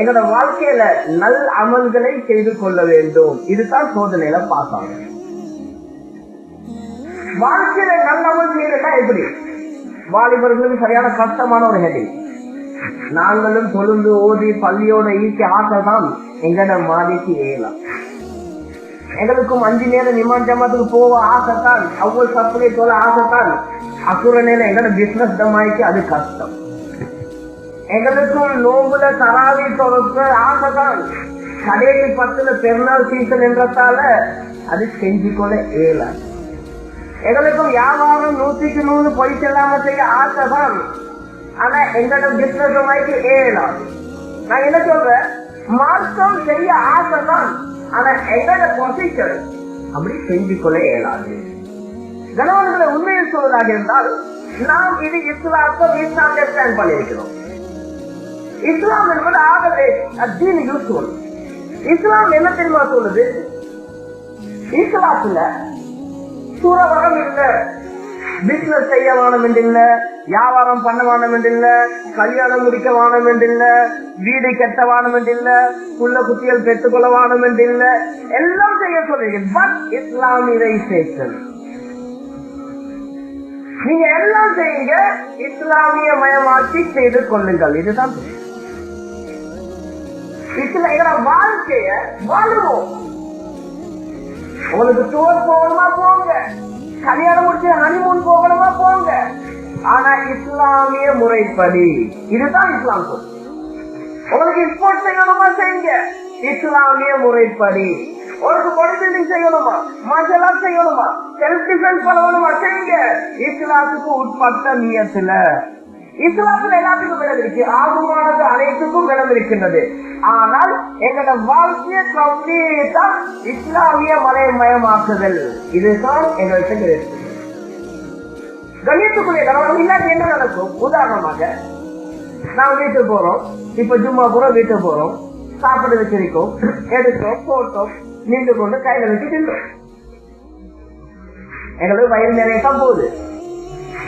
எங்களோட வாழ்க்கையில நல் அமல்களை செய்து கொள்ள வேண்டும். இதுதான் சோதனையில பாஸ் வாழ்க்கையில நல்ல அமல் செய்யறதா எப்படி? வாலிபர்களுக்கு சரியான கஷ்டமான ஒரு ஹெடி நாங்களும் தொழுந்து ஓதி பள்ளியோட ஈட்டி ஆசை தான் எங்கட மாதிக்கு ஏலாம். எங்களுக்கும் அஞ்சு நேரம் நிமான் ஜமாத்துக்கு போக ஆசைத்தான் அவ்வளவு சப்ளை போல ஆசைத்தான் அசுர நேரம் எங்கட பிசினஸ் டமாய்க்கு அது கஷ்டம். எங்களுக்கும் நோம்புல தராவி தொடர்க்க ஆசைதான். கடைசி பத்துல பெருநாள் சீசன் என்றதால அது செஞ்சு கொள்ள இயலாது. எங்களுக்கும் வியாபாரம் நூத்திக்கு நூறு பொய் செல்லாம செய்ய ஆசைதான். ஆனா எங்களோட பிசினஸ் வாய்க்கு ஏழாம் நான் என்ன சொல்றேன்? மாற்றம் செய்ய ஆசைதான். ஆனா எங்களோட பொசிஷன் அப்படி செஞ்சு கொள்ள இயலாது. கணவன்களை உண்மையில் சொல்வதாக இருந்தால் நாம் இது இஸ்லாத்தை மிஸ் அண்டர்ஸ்டாண்ட் பண்ணிருக்கிறோம் இஸ்லாம் என்பது ஆகவே அத்தீன் யூஸ்ஃபுல் இஸ்லாம் என்ன தெரியுமா சொல்லுது? இஸ்லாத்துல சூறவரம் இல்ல பிசினஸ் செய்ய வேணும் என்றில்ல வியாபாரம் பண்ண வேணும் என்றில்ல கல்யாணம் முடிக்க வேணும் என்றில்ல வீடு கட்ட வேணும் என்றில்ல புள்ள குட்டிகள் பெற்றுக்கொள்ள வேணும் என்றில்ல எல்லாம் செய்ய சொல்றீங்க பட் இஸ்லாமியரைசேஷன் நீங்க எல்லாம் செய்யுங்க இஸ்லாமிய மயமாக்கி செய்து கொள்ளுங்கள். இதுதான் இதுல எங்களோட வாழ்க்கைய வாழுவோம்? உங்களுக்கு டூர் போகணுமா போங்க. கல்யாணம் முடிச்சு ஹனிமூன் போகணுமா போங்க. ஆனா இஸ்லாமிய முறைப்படி இதுதான் இஸ்லாம் சொல். உங்களுக்கு ஸ்போர்ட்ஸ் செய்யணுமா செய்யுங்க. இஸ்லாமிய முறைப்படி. உனக்கு பாடி பில்டிங் செய்யணுமா மஞ்சள் செய்யணுமா? செல்ஃப் டிஃபென்ஸ் பண்ணணுமா? செய்யுங்க. இஸ்லாத்துக்கு உட்பட்ட நியத்துல இஸ்லாத்துல எல்லாத்துக்கும் விடம் இருக்கு. அனைத்துக்கும் விடம் ஆனால் எங்களோட வாழ்க்கையை கம்ப்ளீட்டா இஸ்லாமிய மலைமயமாக்குதல். இதுதான் எங்கள்கிட்ட இருக்கு கணியத்துக்குரிய கணவன் இல்லாட்டி என்ன நடக்கும்? உதாரணமாக நான் வீட்டுக்கு போறோம். இப்ப ஜும்மா போறோம் வீட்டுக்கு போறோம். சாப்பிட வச்சிருக்கோம் எடுத்தோம் போட்டோம் நின்று கொண்டு கையில வச்சு தின்றோம் எங்களுக்கு வயிறு நிறைய தான் போகுது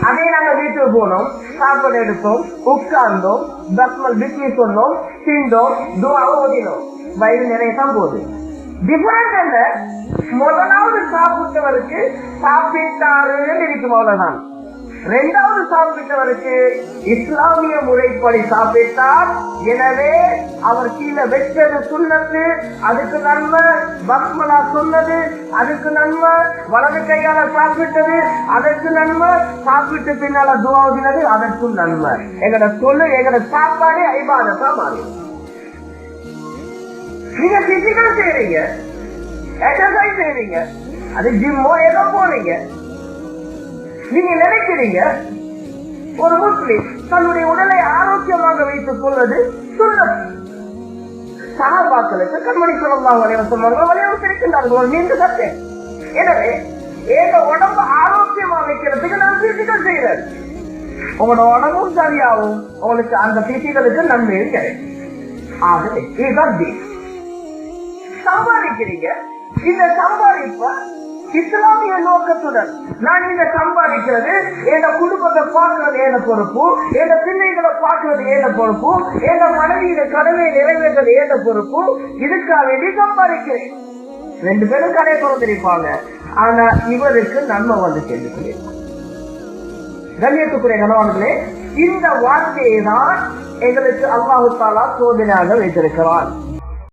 அதே நாங்க வீட்டுக்கு போனோம். சாப்பாடு எடுத்தோம் உட்கார்ந்தோம் பஸ்மல் பிஸ்மி சொன்னோம் திண்டோம் துவாவும் ஓதினோம். வயிறு நிறைய தான் போகுது. டிஃபரண்ட் என்ன? முதலாவது சாப்பிட்டவருக்கு சாப்பிட்டாருன்னு இருக்கும் அவ்வளவுதான் ரெண்டாவது சாப்பிட்டவருக்கு இஸ்லாமிய முறைப்படி சாப்பிட்டார். எனவே அவர் கீழே வெற்றது சொன்னது அதுக்கு நன்மை பக்மலா சொன்னது அதுக்கு நன்மை வலது கையால சாப்பிட்டது அதற்கு நன்மை சாப்பிட்டு பின்னால துவாவுதினது அதற்கும் நன்மை. எங்கட சொல்லு எங்கட சாப்பாடு ஐபாதத்தா மாறி நீங்க பிசிக்கல் செய்றீங்க எக்ஸசைஸ் செய்றீங்க அது ஜிம்மோ ஏதோ போறீங்க? நீங்க நினைக்கிறீங்க? ஒரு முஸ்லிம் தன்னுடைய உடலை ஆரோக்கியமாக வைத்துக் கொள்வது சுண்ணத். சகாபாக்களுக்கு கண்மணி சொல்லலாம் வலியுறுத்துவார்கள் வலியுறுத்திருக்கின்றார்கள் மீண்டும் நீண்ட எனவே எங்க உடம்பு ஆரோக்கியமா வைக்கிறதுக்கு நான் பிசிக்கல் செய்யறேன் உங்களோட உடம்பும் சரியாகும். உங்களுக்கு அந்த பிசிகளுக்கு நன்மையும் கிடைக்கும் ஆகவே இதுதான் சம்பாதிக்கிறீங்க. இந்த சம்பாதிப்ப இஸ்லாமிய நோக்கத்துடன் நான் இதை சம்பாதிக்கிறது என் குடும்பத்தை பார்க்கறது ஏன பொறுப்பு என் பிள்ளைகளை பார்க்கறது ஏன பொறுப்பு என் மனைவியில கடமை நிறைவேற்றது ஏன பொறுப்பு இதுக்காக வேண்டி சம்பாதிக்கிறேன். ரெண்டு பேரும் கடை திறந்திருப்பாங்க. ஆனா இவருக்கு நன்மை வந்து சேர்ந்து கண்ணியத்துக்குரிய கணவான்களே இந்த வாழ்க்கையை தான் எங்களுக்கு அல்லாஹு தாலா சோதனையாக வைத்திருக்கிறான்